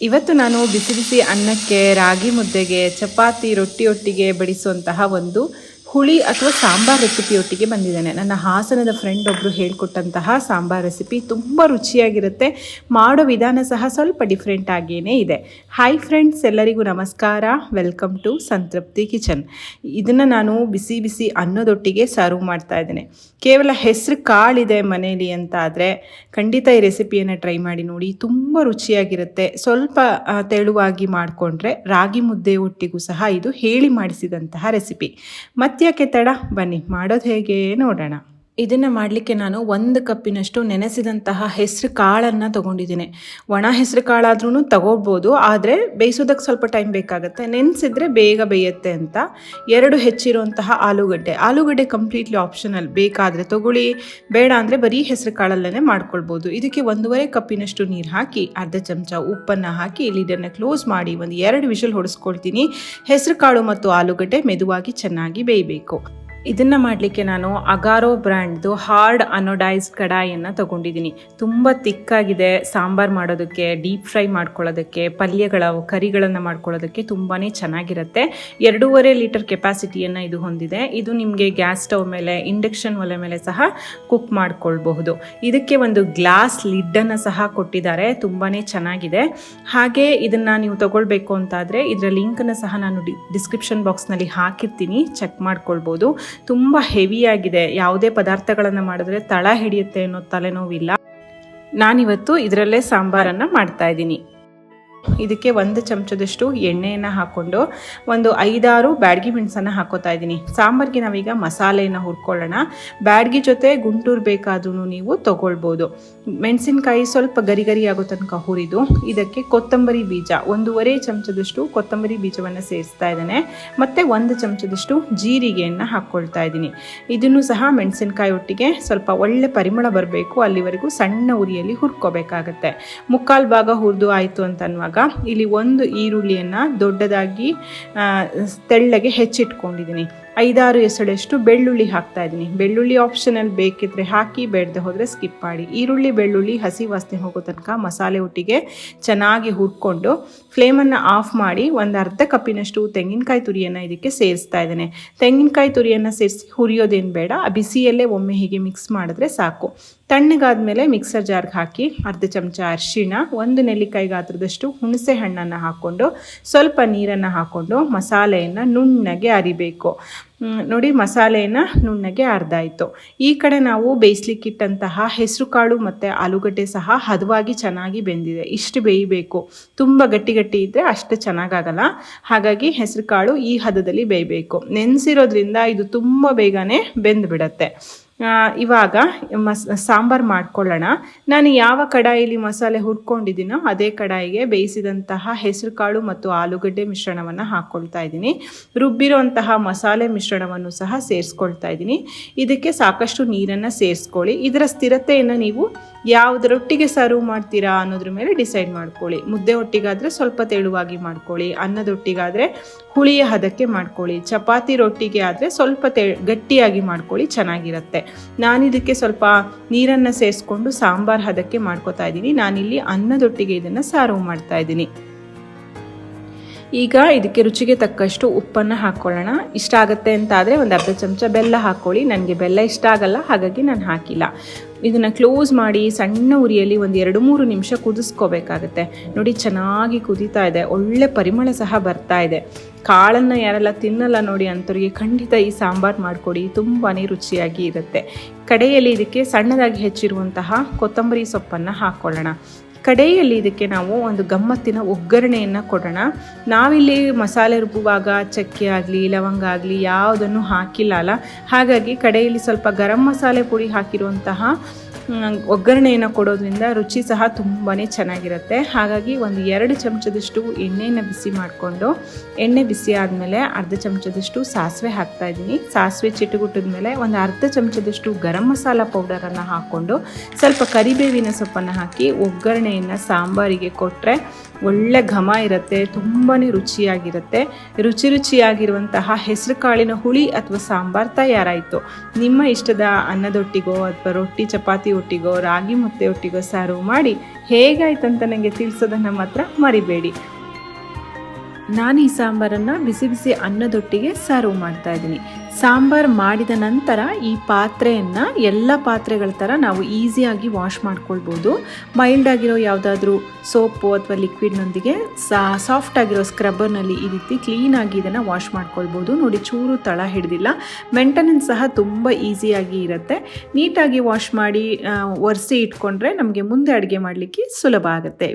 ಇವತ್ತು ನಾನು ಬಿಸಿ ಬಿಸಿ ಅನ್ನಕ್ಕೆ ರಾಗಿ ಮುದ್ದೆಗೆ ಚಪಾತಿ ರೊಟ್ಟಿ ಒಟ್ಟಿಗೆ ಬಡಿಸುವಂತಹ ಒಂದು ಹುಳಿ ಅಥವಾ ಸಾಂಬಾರ್ ರೆಸಿಪಿಯೊಟ್ಟಿಗೆ ಬಂದಿದ್ದೇನೆ. ನನ್ನ ಹಾಸನದ ಫ್ರೆಂಡ್ ಒಬ್ಬರು ಹೇಳಿಕೊಟ್ಟಂತಹ ಸಾಂಬಾರ್ ರೆಸಿಪಿ ತುಂಬ ರುಚಿಯಾಗಿರುತ್ತೆ. ಮಾಡೋ ವಿಧಾನ ಸಹ ಸ್ವಲ್ಪ ಡಿಫ್ರೆಂಟ್ ಆಗಿಯೇ ಇದೆ. ಹಾಯ್ ಫ್ರೆಂಡ್ಸ್ ಎಲ್ಲರಿಗೂ ನಮಸ್ಕಾರ. Welcome to Santrupti kitchen. ಇದನ್ನು ನಾನು ಬಿಸಿ ಬಿಸಿ ಅನ್ನೋದೊಟ್ಟಿಗೆ ಸರ್ವ್ ಮಾಡ್ತಾ ಇದ್ದೇನೆ. ಕೇವಲ ಹೆಸರು ಕಾಳಿದೆ ಮನೆಯಲ್ಲಿ ಅಂತ ಆದರೆ ಖಂಡಿತ ಈ ರೆಸಿಪಿಯನ್ನು ಟ್ರೈ ಮಾಡಿ ನೋಡಿ, ತುಂಬ ರುಚಿಯಾಗಿರುತ್ತೆ. ಸ್ವಲ್ಪ ತೆಳುವಾಗಿ ಮಾಡಿಕೊಂಡ್ರೆ ರಾಗಿ ಮುದ್ದೆ ಒಟ್ಟಿಗೂ ಸಹ ಇದು ಹೇಳಿ ಮಾಡಿಸಿದಂತಹ ರೆಸಿಪಿ ಮತ್ತ್ಯಾಕೆ ತಡ ಬನ್ನಿ. ಮಾಡೋದು ಹೇಗೆ ನೋಡೋಣ. ಇದನ್ನು ಮಾಡಲಿಕ್ಕೆ ನಾನು ಒಂದು ಕಪ್ಪಿನಷ್ಟು ನೆನೆಸಿದಂತಹ ಹೆಸರು ಕಾಳನ್ನು ತೊಗೊಂಡಿದ್ದೀನಿ. ಒಣ ಹೆಸರು ಕಾಳಾದ್ರೂ ತಗೋಬೋದು, ಆದರೆ ಬೇಯಿಸೋದಕ್ಕೆ ಸ್ವಲ್ಪ ಟೈಮ್ ಬೇಕಾಗುತ್ತೆ. ನೆನೆಸಿದ್ರೆ ಬೇಗ ಬೇಯುತ್ತೆ ಅಂತ. ಎರಡು ಹೆಚ್ಚಿರುವಂತಹ ಆಲೂಗಡ್ಡೆ. ಆಲೂಗಡ್ಡೆ ಕಂಪ್ಲೀಟ್ಲಿ ಆಪ್ಷನಲ್ ಬೇಕಾದರೆ ತಗೊಳ್ಳಿ. ಬೇಡ ಅಂದರೆ ಬರೀ ಹೆಸರು ಕಾಳಲ್ಲೇ ಮಾಡ್ಕೊಳ್ಬೋದು. ಇದಕ್ಕೆ ಒಂದೂವರೆ ಕಪ್ಪಿನಷ್ಟು ನೀರು ಹಾಕಿ, ಅರ್ಧ ಚಮಚ ಉಪ್ಪನ್ನು ಹಾಕಿ ಲೀಡರ್ನ ಕ್ಲೋಸ್ ಮಾಡಿ, ಒಂದು ಎರಡು ವಿಷಲ್ ಹೊಡೆಸ್ಕೊಳ್ತೀನಿ. ಹೆಸರು ಕಾಳು ಮತ್ತು ಆಲೂಗಡ್ಡೆ ಮೆದುವಾಗಿ ಚೆನ್ನಾಗಿ ಬೇಯಬೇಕು. ಇದನ್ನು ಮಾಡಲಿಕ್ಕೆ ನಾನು ಅಗಾರೋ ಬ್ರ್ಯಾಂಡ್ದು ಹಾರ್ಡ್ ಅನೋಡೈಸ್ಡ್ ಕಡಾಯಿಯನ್ನು ತಗೊಂಡಿದ್ದೀನಿ. ತುಂಬ ತಿಕ್ಕಾಗಿದೆ ಸಾಂಬಾರು ಮಾಡೋದಕ್ಕೆ ಡೀಪ್ ಫ್ರೈ ಮಾಡ್ಕೊಳ್ಳೋದಕ್ಕೆ, ಪಲ್ಯಗಳ ಕರಿಗಳನ್ನು ಮಾಡ್ಕೊಳ್ಳೋದಕ್ಕೆ ತುಂಬಾ ಚೆನ್ನಾಗಿರುತ್ತೆ. ಎರಡೂವರೆ ಲೀಟರ್ ಕೆಪಾಸಿಟಿಯನ್ನು ಇದು ಹೊಂದಿದೆ. ಇದು ನಿಮಗೆ ಗ್ಯಾಸ್ ಸ್ಟವ್ ಮೇಲೆ ಇಂಡಕ್ಷನ್ ಒಲೆ ಮೇಲೆ ಸಹ ಕುಕ್ ಮಾಡ್ಕೊಳ್ಬಹುದು. ಇದಕ್ಕೆ ಒಂದು ಗ್ಲಾಸ್ ಲಿಡ್ಡನ್ನು ಸಹ ಕೊಟ್ಟಿದ್ದಾರೆ. ತುಂಬಾ ಚೆನ್ನಾಗಿದೆ. ಹಾಗೆ ಇದನ್ನು ನೀವು ತಗೊಳ್ಬೇಕು ಅಂತಾದರೆ ಇದರ ಲಿಂಕನ್ನು ಸಹ ನಾನು ಡಿ ಡಿಸ್ಕ್ರಿಪ್ಷನ್ ಬಾಕ್ಸ್ನಲ್ಲಿ ಹಾಕಿರ್ತೀನಿ. ಚೆಕ್ ಮಾಡ್ಕೊಳ್ಬೋದು. ತುಂಬ ಹೆವಿಯಾಗಿದೆ ಯಾವುದೇ ಪದಾರ್ಥಗಳನ್ನು ಮಾಡಿದ್ರೆ ತಳ ಹಿಡಿಯುತ್ತೆ ಅನ್ನೋ ತಲೆನೋವಿಲ್ಲ. ನಾನಿವತ್ತು ಇದರಲ್ಲೇ ಸಾಂಬಾರನ್ನು ಮಾಡ್ತಾ ಇದ್ದೀನಿ. ಇದಕ್ಕೆ ಒಂದು ಚಮಚದಷ್ಟು ಎಣ್ಣೆಯನ್ನು ಹಾಕ್ಕೊಂಡು ಒಂದು ಐದಾರು ಬ್ಯಾಡ್ಗಿ ಮೆಣಸನ್ನು ಹಾಕೋತಾ ಇದ್ದೀನಿ. ಸಾಂಬಾರಿಗೆ ನಾವೀಗ ಮಸಾಲೆಯನ್ನು ಹುರ್ಕೊಳ್ಳೋಣ. ಬ್ಯಾಡ್ಗಿ ಜೊತೆ ಗುಂಟೂರು ಬೇಕಾದ್ರೂ ನೀವು ತಗೊಳ್ಬೋದು. ಮೆಣಸಿನಕಾಯಿ ಸ್ವಲ್ಪ ಗರಿ ಗರಿ ಆಗೋ ತನಕ ಹುರಿದು ಇದಕ್ಕೆ ಕೊತ್ತಂಬರಿ ಬೀಜ ಒಂದೂವರೆ ಚಮಚದಷ್ಟು ಕೊತ್ತಂಬರಿ ಬೀಜವನ್ನು ಸೇರಿಸ್ತಾ ಇದ್ದೇನೆ. ಮತ್ತು ಒಂದು ಚಮಚದಷ್ಟು ಜೀರಿಗೆಯನ್ನು ಹಾಕ್ಕೊಳ್ತಾ ಇದ್ದೀನಿ. ಇದನ್ನು ಸಹ ಮೆಣಸಿನಕಾಯಿ ಒಟ್ಟಿಗೆ ಸ್ವಲ್ಪ ಒಳ್ಳೆ ಪರಿಮಳ ಬರಬೇಕು. ಅಲ್ಲಿವರೆಗೂ ಸಣ್ಣ ಉರಿಯಲ್ಲಿ ಹುರ್ಕೋಬೇಕಾಗತ್ತೆ. ಮುಕ್ಕಾಲು ಭಾಗ ಹುರಿದು ಆಯಿತು ಅಂತ ಇಲ್ಲಿ ಒಂದು ಈರುಳ್ಳಿಯನ್ನು ದೊಡ್ಡದಾಗಿ ತೆಳ್ಳಗೆ ಹೆಚ್ಚಿಟ್ಕೊಂಡಿದ್ದೀನಿ. ಐದಾರು ಎಸಳಷ್ಟು ಬೆಳ್ಳುಳ್ಳಿ ಹಾಕ್ತಾ ಇದ್ದೀನಿ. ಬೆಳ್ಳುಳ್ಳಿ ಆಪ್ಷನಲ್ ಬೇಕಿದ್ರೆ ಹಾಕಿ ಬೇಡದೆ ಹೋದರೆ ಸ್ಕಿಪ್ ಮಾಡಿ. ಈರುಳ್ಳಿ, ಬೆಳ್ಳುಳ್ಳಿ ಹಸಿ ವಾಸನೆ ಹೋಗೋ ತನಕ ಮಸಾಲೆ ಒಟ್ಟಿಗೆ ಚೆನ್ನಾಗಿ ಹುರ್ಕೊಂಡು ಫ್ಲೇಮನ್ನು ಆಫ್ ಮಾಡಿ ಒಂದು ಅರ್ಧ ಕಪ್ಪಿನಷ್ಟು ತೆಂಗಿನಕಾಯಿ ತುರಿಯನ್ನು ಇದಕ್ಕೆ ಸೇರಿಸ್ತಾ ಇದ್ದೇನೆ. ತೆಂಗಿನಕಾಯಿ ತುರಿಯನ್ನು ಸೇರಿಸಿ ಹುರಿಯೋದೇನು ಬೇಡ. ಬಿಸಿಯಲ್ಲೇ ಒಮ್ಮೆ ಹೀಗೆ ಮಿಕ್ಸ್ ಮಾಡಿದ್ರೆ ಸಾಕು. ತಣ್ಣಗಾದ್ಮೇಲೆ ಮಿಕ್ಸರ್ ಜಾರ್ಗೆ ಹಾಕಿ ಅರ್ಧ ಚಮಚ ಅರಿಶಿಣ ಒಂದು ನೆಲ್ಲಿಕಾಯಿ ಗಾತ್ರದಷ್ಟು ಹುಣಸೆ ಹಣ್ಣನ್ನು ಹಾಕ್ಕೊಂಡು ಸ್ವಲ್ಪ ನೀರನ್ನು ಹಾಕ್ಕೊಂಡು ಮಸಾಲೆಯನ್ನು ನುಣ್ಣಗೆ ಅರಿಬೇಕು. ನೋಡಿ ಮಸಾಲೆಯನ್ನು ನುಣ್ಣಗೆ ಅರ್ಧಾಯಿತು ಈ ಕಡೆ ನಾವು ಬೇಯಿಸ್ಲಿಕ್ಕಿಟ್ಟಂತಹ ಹೆಸರು ಕಾಳು ಮತ್ತು ಆಲೂಗಡ್ಡೆ ಸಹ ಹದವಾಗಿ ಚೆನ್ನಾಗಿ ಬೆಂದಿದೆ. ಇಷ್ಟು ಬೇಯಬೇಕು. ತುಂಬ ಗಟ್ಟಿ ಗಟ್ಟಿ ಇದ್ದರೆ ಅಷ್ಟು ಚೆನ್ನಾಗಾಗಲ್ಲ. ಹಾಗಾಗಿ ಹೆಸರುಕಾಳು ಈ ಹದದಲ್ಲಿ ಬೇಯಬೇಕು. ನೆನೆಸಿರೋದ್ರಿಂದ ಇದು ತುಂಬ ಬೇಗನೆ ಬೆಂದುಬಿಡತ್ತೆ. ಆ, ಇವಾಗ ಮಸ್, ಸಾಂಬಾರು ಮಾಡ್ಕೊಳ್ಳೋಣ. ನಾನು ಯಾವ ಕಡಾಯಿಲಿ ಮಸಾಲೆ ಹುರ್ಕೊಂಡಿದ್ದೀನೋ ಅದೇ ಕಡಾಯಿಗೆ ಬೇಯಿಸಿದಂತಹ ಹೆಸರುಕಾಳು ಮತ್ತು ಆಲೂಗಡ್ಡೆ ಮಿಶ್ರಣವನ್ನು ಹಾಕ್ಕೊಳ್ತಾ ಇದ್ದೀನಿ. ರುಬ್ಬಿರುವಂತಹ ಮಸಾಲೆ ಮಿಶ್ರಣವನ್ನು ಸಹ ಸೇರಿಸ್ಕೊಳ್ತಾ ಇದ್ದೀನಿ. ಇದಕ್ಕೆ ಸಾಕಷ್ಟು ನೀರನ್ನು ಸೇರಿಸ್ಕೊಳ್ಳಿ. ಇದರ ಸ್ಥಿರತೆಯನ್ನು ನೀವು ಯಾವುದರೊಟ್ಟಿಗೆ ಸರ್ವ್ ಮಾಡ್ತೀರಾ ಅನ್ನೋದ್ರ ಮೇಲೆ ಡಿಸೈಡ್ ಮಾಡ್ಕೊಳ್ಳಿ. ಮುದ್ದೆ ಒಟ್ಟಿಗಾದರೆ ಸ್ವಲ್ಪ ತೆಳುವಾಗಿ ಮಾಡ್ಕೊಳ್ಳಿ. ಅನ್ನದೊಟ್ಟಿಗಾದರೆ ಹುಳಿಯ ಹದಕ್ಕೆ ಮಾಡ್ಕೊಳ್ಳಿ. ಚಪಾತಿ ರೊಟ್ಟಿಗೆ ಆದರೆ ಸ್ವಲ್ಪ ತೆ, ಗಟ್ಟಿಯಾಗಿ ಮಾಡ್ಕೊಳ್ಳಿ, ಚೆನ್ನಾಗಿರುತ್ತೆ. ನಾನಿದಕ್ಕೆ ಸ್ವಲ್ಪ ನೀರನ್ನು ಸೇರಿಸ್ಕೊಂಡು ಸಾಂಬಾರ್ ಹದಕ್ಕೆ ಮಾಡ್ಕೋತಾ ಇದ್ದೀನಿ. ನಾನಿಲ್ಲಿ ಅನ್ನದೊಟ್ಟಿಗೆ ಇದನ್ನು ಸರ್ವ್ ಮಾಡ್ತಾ ಇದ್ದೀನಿ. ಈಗ ಇದಕ್ಕೆ ರುಚಿಗೆ ತಕ್ಕಷ್ಟು ಉಪ್ಪನ್ನು ಹಾಕ್ಕೊಳ್ಳೋಣ ಇಷ್ಟ ಆಗುತ್ತೆ ಅಂತ ಆದರೆ ಒಂದು ಅರ್ಧ ಚಮಚ ಬೆಲ್ಲ ಹಾಕ್ಕೊಳ್ಳಿ ನನಗೆ ಬೆಲ್ಲ ಇಷ್ಟ ಆಗಲ್ಲ, ಹಾಗಾಗಿ ನಾನು ಹಾಕಿಲ್ಲ. ಇದನ್ನು ಕ್ಲೋಸ್ ಮಾಡಿ ಸಣ್ಣ ಉರಿಯಲ್ಲಿ ಒಂದು ಎರಡು ಮೂರು ನಿಮಿಷ ಕುದಿಸ್ಕೋಬೇಕಾಗತ್ತೆ. ನೋಡಿ, ಚೆನ್ನಾಗಿ ಕುದೀತಾ ಇದೆ. ಒಳ್ಳೆ ಪರಿಮಳ ಸಹ ಬರ್ತಾ ಇದೆ. ಕಾಳನ್ನು ಯಾರೆಲ್ಲ ತಿನ್ನಲ್ಲ ನೋಡಿ ಅಂಥವ್ರಿಗೆ ಖಂಡಿತ ಈ ಸಾಂಬಾರು ಮಾಡಿಕೊಡಿ. ತುಂಬಾ ರುಚಿಯಾಗಿ ಇರುತ್ತೆ. ಕಡೆಯಲ್ಲಿ ಇದಕ್ಕೆ ಸಣ್ಣದಾಗಿ ಹೆಚ್ಚಿರುವಂತಹ ಕೊತ್ತಂಬರಿ ಸೊಪ್ಪನ್ನು ಹಾಕ್ಕೊಳ್ಳೋಣ ಕಡೆಯಲ್ಲಿ ಇದಕ್ಕೆ ನಾವು ಒಂದು ಗಮ್ಮತ್ತಿನ ಒಗ್ಗರಣೆಯನ್ನು ಕೊಡೋಣ. ನಾವಿಲ್ಲಿ ಮಸಾಲೆ ರುಬ್ಬುವಾಗ ಚಕ್ಕೆ ಆಗಲಿ, ಲವಂಗ ಆಗಲಿ ಯಾವುದನ್ನು ಹಾಕಿಲ್ಲ ಅಲ್ಲ ಹಾಗಾಗಿ ಕಡೆಯಲ್ಲಿ ಸ್ವಲ್ಪ ಗರಂ ಮಸಾಲೆ ಪುಡಿ ಹಾಕಿರುವಂತಹ ಒಗ್ಗರಣೆಯನ್ನು ಕೊಡೋದ್ರಿಂದ ರುಚಿ ಸಹ ತುಂಬಾ ಚೆನ್ನಾಗಿರುತ್ತೆ. ಹಾಗಾಗಿ ಒಂದು ಎರಡು ಚಮಚದಷ್ಟು ಎಣ್ಣೆಯನ್ನು ಬಿಸಿ ಮಾಡಿಕೊಂಡು, ಎಣ್ಣೆ ಬಿಸಿ ಆದಮೇಲೆ ಅರ್ಧ ಚಮಚದಷ್ಟು ಸಾಸಿವೆ ಹಾಕ್ತಾ ಇದ್ದೀನಿ. ಸಾಸಿವೆ ಚಿಟುಗುಟ್ಟಿದ ಮೇಲೆ ಒಂದು ಅರ್ಧ ಚಮಚದಷ್ಟು ಗರಂ ಮಸಾಲ ಪೌಡರನ್ನು ಹಾಕ್ಕೊಂಡು ಸ್ವಲ್ಪ ಕರಿಬೇವಿನ ಸೊಪ್ಪನ್ನು ಹಾಕಿ ಒಗ್ಗರಣೆಯನ್ನು ಸಾಂಬಾರಿಗೆ ಕೊಟ್ಟರೆ ಒಳ್ಳೆ ಘಮ ಇರುತ್ತೆ ತುಂಬಾ ರುಚಿಯಾಗಿರುತ್ತೆ. ರುಚಿ ರುಚಿಯಾಗಿರುವಂತಹ ಹೆಸರು ಕಾಳಿನ ಹುಳಿ ಅಥವಾ ಸಾಂಬಾರು ತಯಾರಾಯಿತು. ನಿಮ್ಮ ಇಷ್ಟದ ಅನ್ನದೊಟ್ಟಿಗೋ ಅಥವಾ ರೊಟ್ಟಿ, ಚಪಾತಿ ಒಟ್ಟಿಗೋ, ರಾಗಿ ಮುತ್ತೆ ಒಟ್ಟಿಗೋ ಸರ್ವ್ ಮಾಡಿ ಹೇಗಾಯ್ತಂತ ನನಗೆ ತಿಳಿಸೋದನ್ನು ಮಾತ್ರ ಮರಿಬೇಡಿ. ನಾನು ಈ ಸಾಂಬಾರನ್ನು ಬಿಸಿ ಬಿಸಿ ಅನ್ನದೊಟ್ಟಿಗೆ ಸರ್ವ್ ಮಾಡ್ತಾ ಇದ್ದೀನಿ. ಸಾಂಬಾರು ಮಾಡಿದ ನಂತರ ಈ ಪಾತ್ರೆಯನ್ನು ಎಲ್ಲ ಪಾತ್ರೆಗಳ ಥರ ನಾವು ಈಸಿಯಾಗಿ ವಾಶ್ ಮಾಡ್ಕೊಳ್ಬೋದು. ಮೈಲ್ಡ್ ಆಗಿರೋ ಯಾವುದಾದ್ರೂ ಸೋಪು ಅಥವಾ ಲಿಕ್ವಿಡ್ನೊಂದಿಗೆ ಸಾ ಸಾಫ್ಟ್ ಆಗಿರೋ ಸ್ಕ್ರಬ್ಬರ್ನಲ್ಲಿ ಈ ರೀತಿ ಕ್ಲೀನಾಗಿ ಇದನ್ನು ವಾಶ್ ಮಾಡ್ಕೊಳ್ಬೋದು. ನೋಡಿ ಚೂರು ತಳ ಹಿಡಿದಿಲ್ಲ. ಮೆಂಟೆನೆನ್ಸ್ ಸಹ ತುಂಬ ಈಸಿಯಾಗಿ ಇರುತ್ತೆ. ನೀಟಾಗಿ ವಾಶ್ ಮಾಡಿ ಒರೆಸಿ ಇಟ್ಕೊಂಡ್ರೆ ನಮಗೆ ಮುಂದೆ ಅಡುಗೆ ಮಾಡಲಿಕ್ಕೆ ಸುಲಭ ಆಗುತ್ತೆ.